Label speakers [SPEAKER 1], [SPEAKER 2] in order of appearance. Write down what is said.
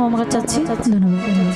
[SPEAKER 1] ক্ষমা চাচ্ছি ধন্যবাদ